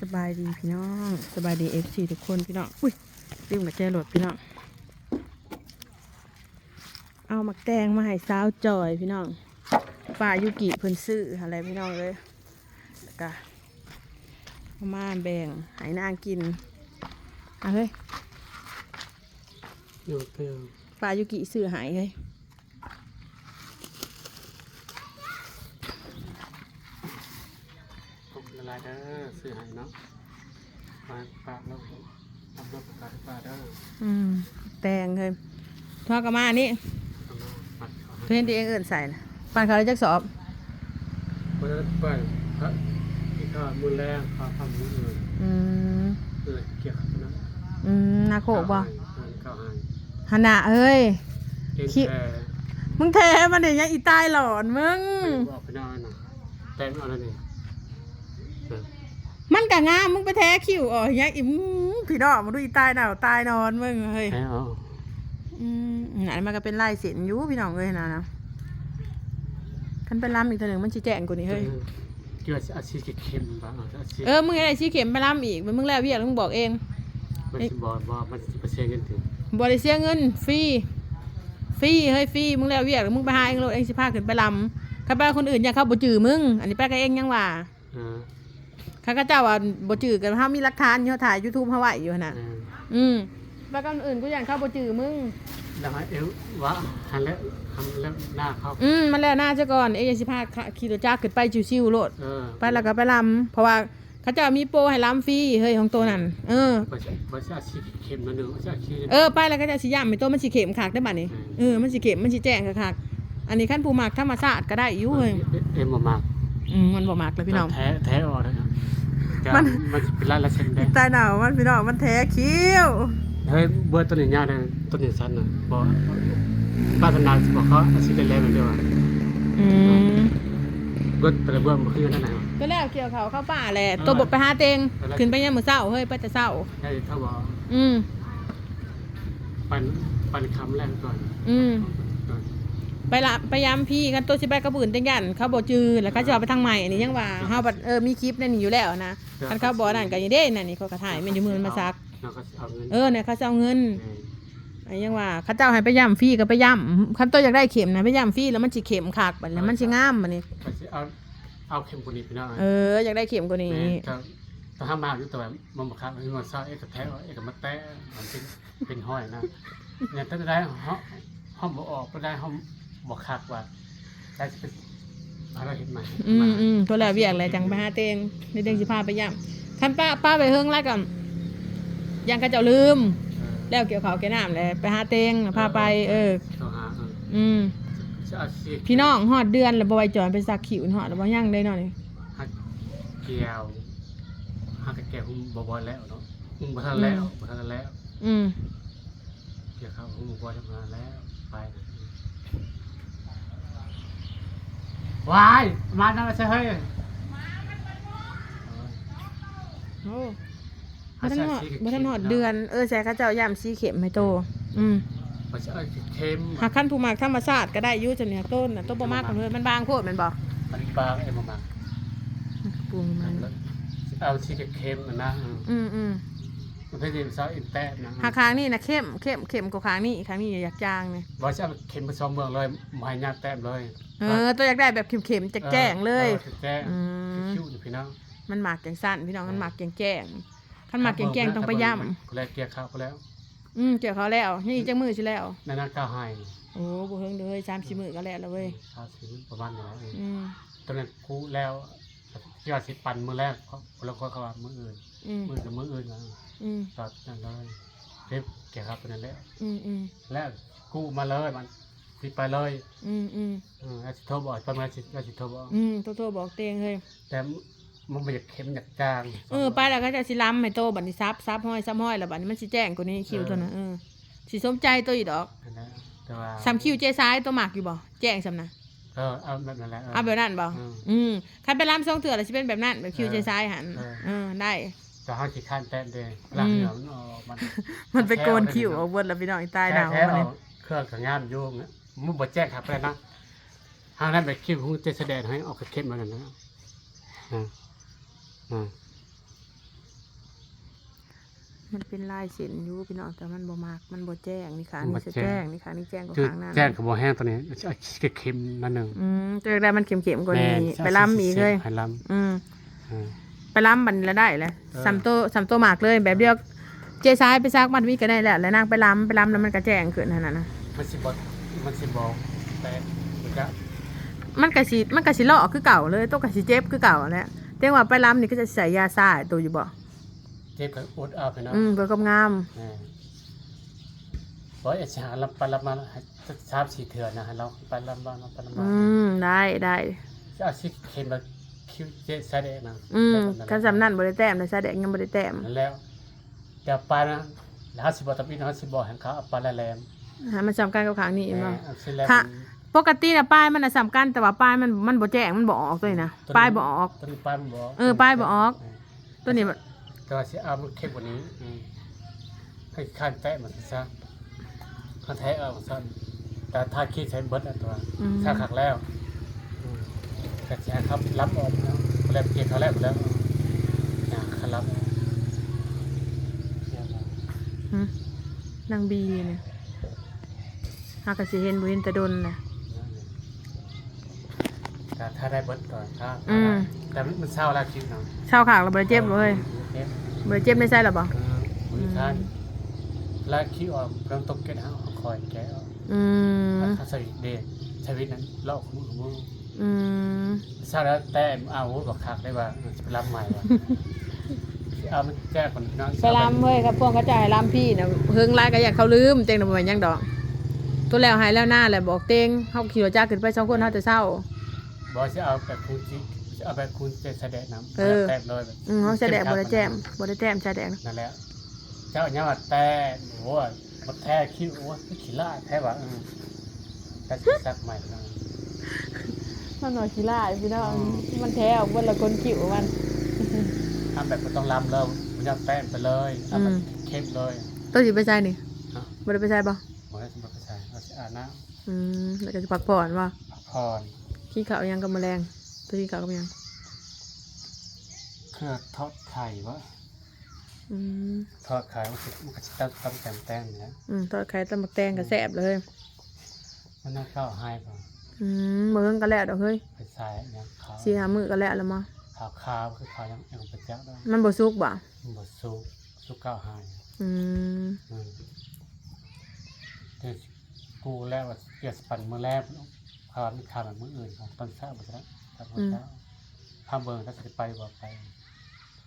สบายดีพี่น้องสบายดีเอฟซีทุกคนพี่น้องอุ้ยลืมกับแจรถพี่น้องเอามักแตงมาให้สาวจอยพี่น้องป้ายุกิเพิ่นซื้ออะไรพี่น้องเลยแล้วก็เอามาแบ่งให้นางกินเอาเฮ้ยอยู่เตียงป้ายุกิซื้อใหายเฮ้ย ผม ละลายเด้อซื้อให้เนาะมาปากแล้วทำรถปากปากเด้ออืมแตงเฮ้ยทอดกับมานี่ทำมาปัดเขาเพื่อนที่เองเอินใส่นะปันเขาได้จักสอบ เพราะฉะนั้นเปิดพระที่ข้ามือแรงข้าทำมืออื่นอืมเออเกี่ยวกับนั้นอืมนาโคกบ่ข้าวให้ฮานาเอ้ย เอ็นขี้แพรมึงแท้มันเดี๋ยวยังอีตายหลอนมึงบอกไปหน่อยนะแต่งเอาแล้วนี่เออ มันกะงามมึงไปแท้คิวอ๋อยังอีมึงพี่ดอกมาดูอีตายหนาวตายนอนมึงเฮ้ยแต่งเอาอืมไหนมันก็เป็นลายเส้นอยู่พี่น้องเอ้ยนะนะคันเป็นลำอีกตัวหนึ่งมันชี้แจงกว่านี้เฮ้ยเกี่ยวกับอาชีพเค็มบ้างอาชีพเออมึงอะไรชี้เข็มไปลำอีกมันมึงแล้วเวียกมึงบอกเองมันจะบอกว่ามันจะเปอร์เซ็นต์กันถึงบริเสียเงินฟรีฟรีเฮ้ยฟรีมึงแล้วเวียกมึงไปหาเองโลดเองสิพาขึ้นไปลำข้าไปคนอื่นอย่าเข้าบ่จือมึง อันนี้ไปกับเองยังว่าเออ ข้าก็เจ้าว่าบ่จือกันเฮามีหลักฐานอยู่ถ่าย YouTube เฮาไว้อยู่น่ะเอออืมไปกับคนอื่นกูอย่างเข้าบ่จือมึง แล้วให้เอววะหันแล้วหันแล้วหน้าเขาอืมมันแล้วหน้าซะก่อน เอ้ยสิพาขี่รถจักรขึ้นไปชิวๆโลด เออไปแล้วก็ไปลำเพราะว่าเขาเจะมีโปรให้ลำฟรีเฮ้ยของตัวนั่นเออ บ่ใช่บ่ใช่อาชีพเค็มนะหนึ่งบ่ใช่อาชีพ เออไปแล้วก็จะสิย่ำไม่ตัวมันสิเข็มขากได้บัดนี้เออมันสิเข็มมันสิแจ้งขากๆอันนี้ขั้นผู้มักธรรมชาติก็ได้อยู่เฮ้ยเอ็มบ่มากอืมมันบ่มักเลยพี่น้อง แท้แท้ออกแล้ว นะมัมันนมันสิเป็นลายละเส้นแดงตายหนาวมันพี่น้องมันแท้คิ้วเฮ้ยเบอร์ต้นนี้ยาวนะต้นนี้สั้นน่ะบ่ป้าธนาสิบอกเขาอาชีพแรงๆเหมือนเดิมอะอืมเบอร์แต่ละเบอร์มันคือนั่นน่ะก็แล้วเกี่ยวเขาเข้าป่าแหละตัวบทไปหาเตงขึ้นไปยังมือเศร้าเฮ้ยไปแต่เศร้า ได้เท่าบ่อืม ปันปันคำแรกก่อน อืม ไปละไปย้ำพี่กันตัวสิไปกระปืนเต็งยันเขาบอกจือแล้วเขาจะเอาไปทางใหม่อันนี้ยังว่าเฮาบัดเออมีคลิปนั่นนี่อยู่แล้วนะคันเขาบอกนั่นก็อยังเด้นั่นนี่เขาก็ถ่ายแมันอยู่มือมันมาซักแล้วก็เอาเงินเออเนี่ยเขาจะเอาเงินเอออันยังว่าเขาเจ้าให้ไปย่ำฟรีก็ไปย่ำคันตัวอยากได้เข็มนะไปย่ำฟรีแล้วมันสิเข็มคักบัดแล้วมันสิงามบัดนี้ก็สิเอาเอาเข็มกว่านี้พี่น้องเอออยากได้เข็มกว่านี้ แม่ก็ต้องห้ามมาอยู่แต่ว่ามันบังคับให้มันเศร้าเอกแท้เอกมาแตะมันเป็นเป็นห้อยนะเนี่ยถ้าได้ห้องห้องบ่ออกก็ได้ห้อง บ่คักว่าได้สิเป็นอะไรเห็นไหมอืมอืมตัวแล้วเวียกเลยจังไปหาเตงในเด้งสิพาไปย่ำคันป้าป้าไปเฮิงแล้วกันยังเขาเจ้าลืม แล้วเกี่ยวเขาวแกน้ำเลยไปหาเตงพาไป เออ เขาหาเอออืมจะเอาสิพี่น้องหอดเดือนแล้วบอยจอนไปสักขิวหอดแล้วบ่ยังได้หน่อยหักเกี่ยวหักแก้วหุ่มบ่บ่แล้วเนาะหุ่มบ่ทันแล้วบ่ทันแล้วอืม เกี่ยวเขาหุ่มบ่ทันแล้วไป วายมานั่นใช่เฮ้ยโอ้บ่ทันหอดบ่ทันหอดเดือนเออใส่เข้าเจ้าย่ำสีเข็มไม่โต อืมบ่ใช่เค็มหากขั้นผู้มากธรรมชาติก็ได้อยุ่จังเนี่ยต้นน่ะต้นบ่มากกันเลยมันบางโพดแมันบ่มันปลาเอ็มมาปรุงมันเอาชีเค็มๆนะอืมอืม มันเพิ่นซอสอินแตะนะหาค้างนี่นะเข้มเข้มเข้มกว่าค้างนี่ค้างนี่อยากจางเนี่ยบ่ใช่เค็มผสมเมืองเลยบ่ให้ญาติแต้มเลยเออตัวอยากได้แบบเข็มๆจะแจ้งๆเลยแจ้งอืมคิ้วๆพี่น้องมันหมากแกงสั้นพี่น้องมันหมากแกงแจ้งขันหมากแกงแจ้งต้องไปย่คนแรกเกี่ยวข้าวเขาแล้วำอืมเกี่ยวเขาแล้วนี่จังมือสิแล้วในนั้นก้าวให้โอ้บ่เฮิงเด้อสามสี่มือก็แล้วแล้วเว้ยข้าวสิประมาณนี้อืมตอนนั้นกูแล้วที่ว่าสิปั่นมือแรกเขาแล้วก็เขาว่ามืออื่นอืมมือกับมืออื่นนะ อืมตอนนั้นเลยเรียบเกี่ยวข้าวไปนั่นแหละอืมอืมแล้วกูมาเลยมันสิไปเลยอืมอืมอืมอาสิโทรบอกประมาณสิอาสิโทรบอกอืมโตโตบอกเตงเฮ้ยแต่มันไม่อยากเค็มอยากจางเออไปแล้วก็จะสิล้ำให้โตบัดนี้ซับซับห้อยซับห้อยแล้วบัดนี้มันสิแจ้งกว่านี้คิวตัวน่ะเออสิสมใจตัวอีดอกนั่นแหละแต่ว่าซ้ำคิวเจซ้ายตัวหมากอยู่บ่แจ้งซ้ำนะเออเอาแบบนั้นแหละเอาแบบนั้นบ่อืม อืมคันไปล้ำทรงเถื่อแล้วสิเป็นแบบนั้นแบบคิวเจซ้ายหันเออ เออได้ แต่ห้าขี้ข้านแต้มเลยหลังเหนียวมันออกมันมันไปโกนคิวเอาเบิดแล้วพี่น้องอีตายดาวแท้มาๆเลยเอาเครื่องกับงานโยงเนี่ยมึงบ่แจ้งครับไปนะทางนั้นไปคิวคงจะแสดงให้ออกเข้มมากันนะอ่าอ่ามันเป็นลายเส้นอยู่พี่น้องแต่มันบ่มากมันบ่แจ้งนี่ค่ะบ่นี่จะแจ้แจ้งงนี่ค่ะนี่แจ้งกว่าคือครั้งนั้นแจ้งกับบ่แห้งตัวนี้เอาเค็มๆนั่นหนึงอืมเจอได้มันเข็มๆกว่านี้แม่ไปล้ำอีกเลยให้ล้อืมำอืม ไปล้ำบันแล้วได้แหละเออสามโตสามโตหมากเลยแบบเดียวเจซ้ายไปซักมันมีก็ได้แหละแล้วนางไปล้ำไปล้ำแล้วมันก็แจ้งขึ้นนั่นน่ะนะมันสิบ่มันสิบ่แต่มันก็มันก็สิมันก็สิเลาะคือเก่าเลยโตก็สิเจ็บคือเก่าแหละแต่ว่าไปล้ำนี่ก็จะใส่ยาซ่าตัวอยู่บ่เจ็บก็อดเอาไปเนาะอืมเพื่อความงามแม่บ่ไอ้สิหารับไปรับมาให้สักสามสี่เทื่อนะให้เราไปรับมาไปรับมาอืมได้ได้จะเอาสิเค็มแบบ คิวเจ๊ใส่ได้นะอืมแบบคันสำนั่นบ่ได้แต้มนะซะแดงยังบ่ได้แต้มนั่นแล้วเดี๋ยวไปนะแล้วเขาสิบอกตะปีนะเขาสิบอกให้เขาเอาปลาแหลมหามันสำคัญกับขางนี้แหเนาะเอาสิแหลมค่ะปกติน่ะป้ายมันน่ะสำคัญแต่ว่าป้ายมันมันบ่แจ้งมันบ่ออกตัวนี้นะป้ายบ่ออกตัวนี้ป้ายมันบอกเออป้ายบ่ออก ตัวนี้มันแต่ว่าสิเอามันเข้มกว่านี้อืมให้ข้านแตะมันซะข้านแทะเอาซะแต่ถ้าขี้ใช้เบิดอันตัวอืมถ้าขักแล้วอืม แต่สิให้เขารับออกแล้วแล้วเกี่ยวเขาแล้วแล้วอย่าเขารับเนี่ยนะหึนางบีเนี่ยหากก็สิเห็นบ่เห็นแต่ดนน่ะแต่ถ้าได้เบิดก่อนถ้าอืม แต่มันเศร้าแล้วคิดเนาะเช้าขางแล้วบ่ได้เจ็บเลยเจ็บบ่ได้เจ็บในไส้หรอบ่เออมือท่านแล้วคิดออกเริ่มตกเก็ตฮะเอาคอยแกะออกอืมถ้าสวิตเดย์ชีวิตนั้นเลาะขมือขมืออืมเศร้าแล้วแต่เอาบอกคักได้ว่าจะไปรับใหม่ว่ะสิเอามันแก้คนน้องไปลำเฮ้ยครับพวกเขาจะให้ลำพี่น่ะเฮิงหลายก็อยากเขาลืมเต็งน่ะบ่แม่นหยังดอก ตัวแล้วหายแล้วหน้าแหละบอกเต็งเฮาขี่รถจักรขึ้นไปสองคนเฮาจะเศร้าบอกจะเอาแบบคุณจิจะเอาแบบคุณเจแสดงน้ำเออแต้มเลยแบบอืมเฮาแสดงบ่ได้แจ้มบ่ได้แต้มแสดงนั่นแหละเจ้าเนี่ยว่าแต่โอ้ยมาแท้คิดโอ้ยขี้ล่าแท้ว่ะเออแต่สิสักใหม่นะ มันหน่อยขี้ลายพี่น้องอืมมันแท้ออกเบิ่ละคนคิวมันทำแบบไม่ต้องลำเลยมันจะแต้มไปเลยเอาแบบเข้มเลยตัวสิไปใส่นี่เนาะบ่ได้ไปใส่บ่หมดแล้วสมบัติใช่เราจะอาบน้อืมแล้วก็สิพักผ่อนว่าำพักผ่อนขี้ขาวยังกับแมลงตัวขี้ขาวกับยังเครื่องทอดไข่วะอืมทอดไข่มันก็มันก็จะต้องต้องแต่งแต่งอยู่แล้วอืมทอดไข่ตำบักแตงก็แซ่บเลยมันน่าเข้าให้ป่ะ อืมเบิ่งก็แล้วดอกเฮ้ยไปใส่ยังขาวสิหามื้อก็แล้วละมั้งขาวขาวคือขาวยังยังประจักษ์ได้มันบ่สุกบ่มันบดซุกซุกเก้าให้อืมอืมเดี๋ยวกูแล้วว่าเกี่ยวสปันมือแรกพาไม่ขาดแบบมืออื่นครับต้นเช้าบุษราครับตอนเช้าพาเบิร์นก็จะไปบอกไป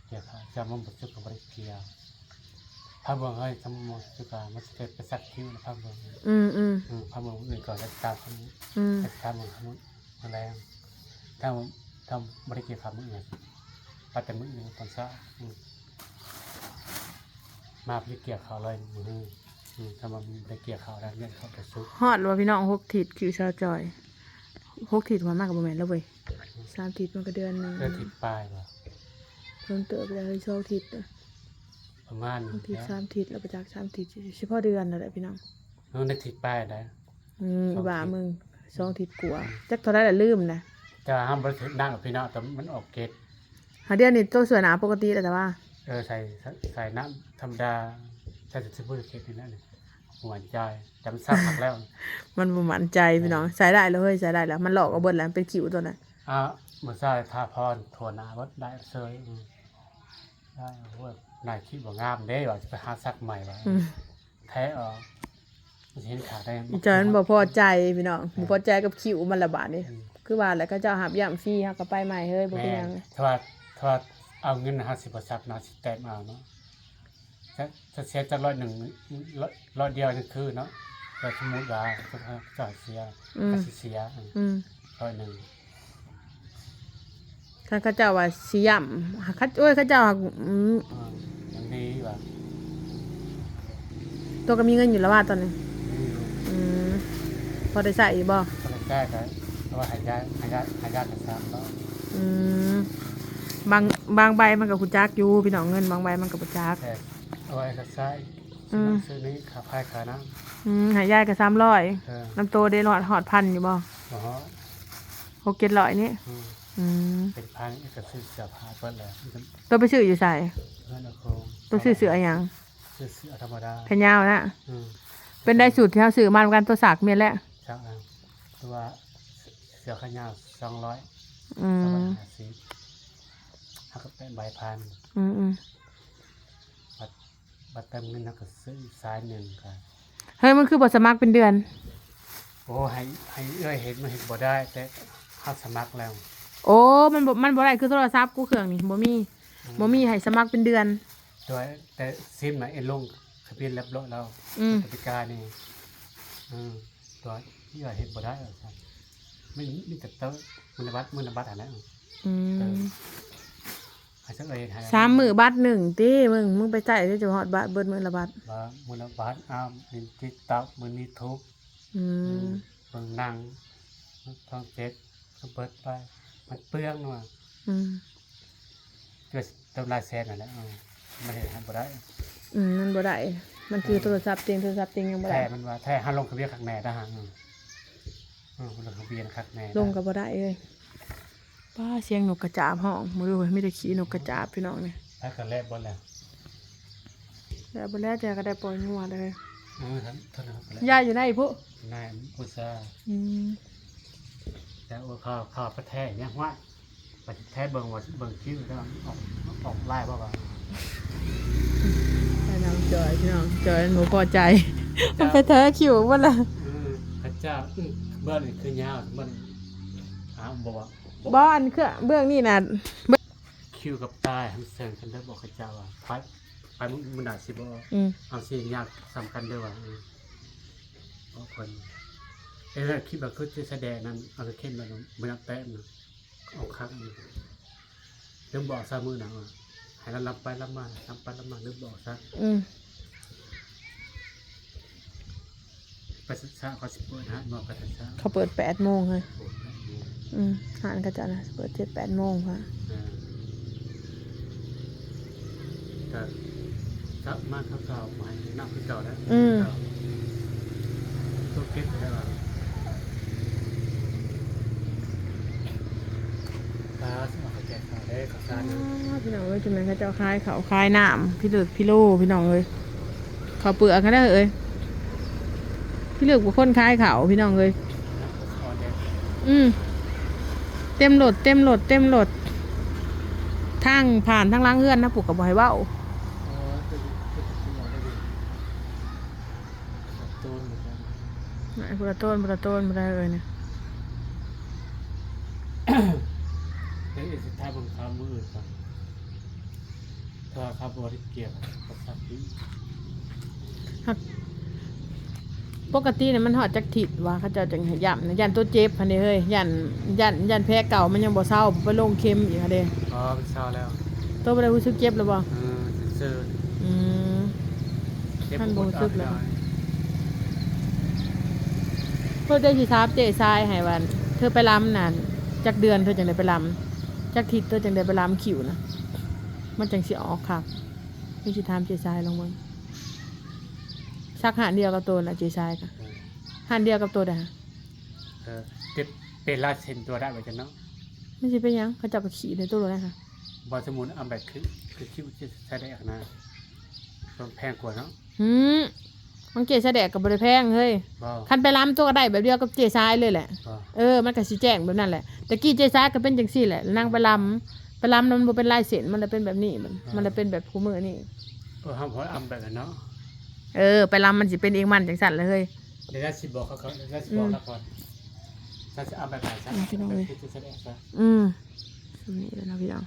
เกี่ยวค่ะจะมันบดซุกกับบริเกีย พาเบิร์นเฮ้ยทำมันซุกอะมันจะไปสักคิ้วนะพาเบิร์นอืมอืมอืมพาเบิร์นอื่นก่อนแล้วตามคนนี้อืมแต่ตามมือเขามือแรงถ้าทำบริเกียร์ขามืออื่นไปแต่มืออื่นตอนเช้าอืมมาบริเกียร์เขาเลยมือนี้อืมถ้ามันบริเกียร์เขาแล้วเนี่ยเขาจะซุกฮอดว่าพี่น้องหกทิศคิวชาวจอยหกทิศหัวมากกับบ่แม่นแล้วเว้ยสามทิศมันก็เดือนหนึงเพื่อติดป้ายว่ะ เพิ่นเติบไปแล้วเฮ้ยสองทิศน่ะ ประมาณสองนี้ทิศแล้วสามทิศแล้วไปจากสามทิศเฉพาะเดือนนั่นแหละพี่น้องน้องได้ติดป้ายได้อืมสองทิศว่ามึงสองทิศกว่าจักเท่าไรล่ะลืมนะจะห้ามบริสุทธิ์นั่งกับพี่น้องแต่มันออกเกตหาเดือนนี่ตัวสวยหนาปกติแหละแต่ว่าเออใส่ใส่น้ำธรรมดาใส่แต่ซื้อเกตนี่นั่นเองหวานใจจำซักผักแล้ว มันบ่มั่นใจพี่น้องใส่ได้แล้วเฮ้ยใส่ได้แล้ว มันหลอกเอาเบิดแล้วมันเป็นคิวตัวนั้นอะเหมือนใส่ทาพรถั่วหนาวัดได้เซยอืมได้โอ้ย นายคิดว่างามเด้ว่าจะไปหาซักใหม่ว่ะอืมแท้ออกมันเห็นขาได้อีจอยมันบ่พอใจพี่น้องบ่พอใจกับคิวมันละบาดนี่อืมคือว่าแล้วก็เจ้าหับย่ํฟรีเฮาก็ไปใหม่เฮ้ยบ่เป็นหยังถ้าว่าถ้าว่าเอาเงินห้าสิบเปอร์เซ็นต์นะสิแต้มเอาเนาะจะจะเสียจะร้อยหนึ่งร้อยร้อยเดียวนี่คือเนาะแต่สมมติว่าจะจ่ายเสียอืมก็สิเสียอืมร้อยหนึ่ง คันเขาเจ้าว่าสิย่ำคัดโอ้ยเขาเจ้าหักอืมอ่ามันดีว่ะตัวก็มีเงินอยู่แล้วว่าตอนนี้ดีอยู่อืมพอได้ใส่อีกบ่ก็เลยแก้ได้เพราะว่าหายาหายาหายาแต่สามแล้วอืมบางบางใบมันก็คุณจักอยู่พี่น้องเงินบางใบมันก็บ่จัก แต่เอาไว้ก็ใช้อืม ซื้อนี้ขาพายขานะอืมหายายก็300เออน้ำโตได้หอดหอดพันอยู่บ่อ๋อหกเจ็ดร้อยนี่อืม อืมเป็นพันก็ซื้อเสื้อผ้าเปิดแล้วมันจะตัวไปซื้ออยู่ใส่เพื่อนเอาโครงตัวซื้อเสือหยังซื้อเสื้อธรรมดาแขนยาวนะอืมเป็นได้สูตรที่เขาซื้อมาเหมือนกันตัวสากเมียนแหละช่างเอาตัวเสื้อขายาวสองร้อยอืสองร้อยมห้าสิบหักก็เป็นใบพันอืมอืมบัตรบัตรเติมเงินแล้วก็ซื้ออีกสายหนึ่งค่ะ เฮ้ยมันคือบทสมัครเป็นเดือน โอ้ให้ให้เอ้ยเห็นมันเห็นบ่ได้ แต่เข้าสมัครแล้ว โอ้มันบ่มันบ่ได้คือโทรศัพท์กูเครื่องนี่บ่มีบ่มีให้สมัครเป็นเดือนโดยแต่ซิมน่ะเอ็นลงทะเบียนเรียบร้อยแล้วอืมกติกานี่อืมตัวที่เอ้ยเห็นบ่ได้เอาครับไม่มีแต่เตอมันบัตรมันบัตรอันนั้นอืมให้สักเอ้ยให้สามมือบัตรหนึ่งติมึงมึงไปจ่ายได้จะฮอดบัตรเบิดมือละบัตรว่ามันบัตรอ้าวมีติ๊กต็อกมันมีทุกอืม เบิ่งหนังท้องเจ็ดก็เปิดไป มันเปลืองว่ะอืมเกิดตำลายแซนนั่นแหละเออไม่เห็นทำบ่ได้อืมมันบ่ได้มันคือโทรศัพท์จริงโทรศัพท์จริงยังบ่แท้ได้มันว่าแท้ห้าลงทะเบียนขักแหน่ทหารอืมอืมลงทะเบียนขักแหน่ลงก็บ่ได้เลยป้าเสียงนกกระจาบห้องบ่รู้ว่ามีแต่ขี้นกกระจาบพี่น้องนี่ถ้ากันแลบบนแล้วแล้วบ่แล้วแต่ก็ได้ปล่อยงัวเลยเออท่านท่านครับแล้วยายอยู่ไหนพุนายอุตสาห์อืม แต่ว่าข้าวข้าวประแท้เนี่ยว่าไปแท้เบิ่งว่าเบิ่งคิ้วแล้วออกออกไล่บ่ว่าไปน้องจอยพี่น้องจอยหนูพอใจ มันไปแท้คิวบ่ล่ะเออพระเจ้าอื้อเบิ่งนี่คือยาวมันอ้าวบ่ว่าบ่อันคือเบื้องนี่น่ะคิวกับตายทั้งเซิงกันได้บอกพระเจ้าว่าไปไปมึงมันน่าสิบ่อืมเอาสิ่งยากสำคัญด้วยว่าเออเพราะคนเอ้ยคิดแบบคือจะแสดงนั้นเอาไปเข้มแบบมันนักแต้มนะเอาคักนี่เรื่องบอกซามือหนังอะให้เรารับไปรับมารับไปรับมาเรื่องบอกซะอืมไปศึกษาเขาสิเปิดฮะบอกกันศึกษาเขาเปิด8โมงเลยโอ้โหอืมหานก็จะนะเปิด7 8โมงค่ะเออก็ครับมากเขาเก่าหมายนับที่เก่าแล้วอืม ตัวเก็บได้ป่ะ ตาสมัครแจกข่าวได้ข่าวสารพี่น้องเอ้ยจุ่มนั้นเขาเจ้าคายเขาคายน้ำพี่เลือกพี่โลพี่น้องเอ้ยเขาเปลือกกันได้เอ้ยพี่เลือกบุคคลคายเขาพี่น้องเอ้ยอืมเต็มโหลดเต็มโหลดเต็มโหลดทางผ่านทางล้างเฮือนนะปลูกกับบอยเว้าเออตัวนี้นี้ออเดอร์ตูนเหมือนกันไหนพุระต้นพุระต้นพุระเอ้ยเนี่ย เดี๋ยวสุดท้ายผมข้ามมืออื่นก่อนถ้าข้ามบริเกียรกับสัตว์ที่ปกติเนี่ยมันหอดจักถิดว่าเขาเจ้าจังให้ย่ำนะยันตัวเจ็บพันเด้เฮ้ยยันยันยันแพ้เก่ามันยังบ่เศร้าไปลงเค็มอีกค่ะเด้อ๋อเป็นเช้าแล้วตัวบ่ได้รู้สึกเจ็บหรือบ่เออเซอร์อืมเจ็บท่านปวดรู้สึกแล้วอ่อนเพิ่นได้สิทราบเจทรายให้วัน เธอไปลำนั่นจักเดือนเธอจังได้ไปลำ จักทิศเธอจังได้ไปลำขิวนะมันจังสิออกครับมีสิถามเจทรายลงเบิ่งสักหานเดียวกับตัวน่ะเจทรายค่ะหานเดียวกับตัวได้ฮะเออเจ็บเป็นลายเซ็นตัวได้เหมือนกันเนาะไม่ใช่เป็นหยังเขาจับไปขี่ในตู้รถได้ค่ะบอลสมุนอัมแบบคือคือคิวจะใช้ได้อักนะมันแพงกว่าเนาะหื มมันเจแสดงกับบริแพงเฮ้ยบอคันไปลำตัวก็ได้แบบเดียวกับเจทรายเลยแหละบอเออ มันก็สิแจ้งแบบนั้นแหละ แต่กี้เจซ่าก็เป็นจังซี่แหละนั่งไปลำไปลำมันบ่เป็นลายเส้นมันเลยเป็นแบบนี้มันมันเลยเป็นแบบคู่มือนี่เออห้ามพออัมแบบนั้นเนาะเออ ไปลำมันสิเป็นเองมันจังสั่นเลยเฮ้ย เดี๋ยวได้สิบอกเขาเขาเดี๋ยวได้สิบอกแล้วก่อนถ้าจะอัมแบบไหนซะอืมพี่น้องเอ้ย แบบที่จะแสดงซะ อืมสำนี้แล้วนะพี่น้อง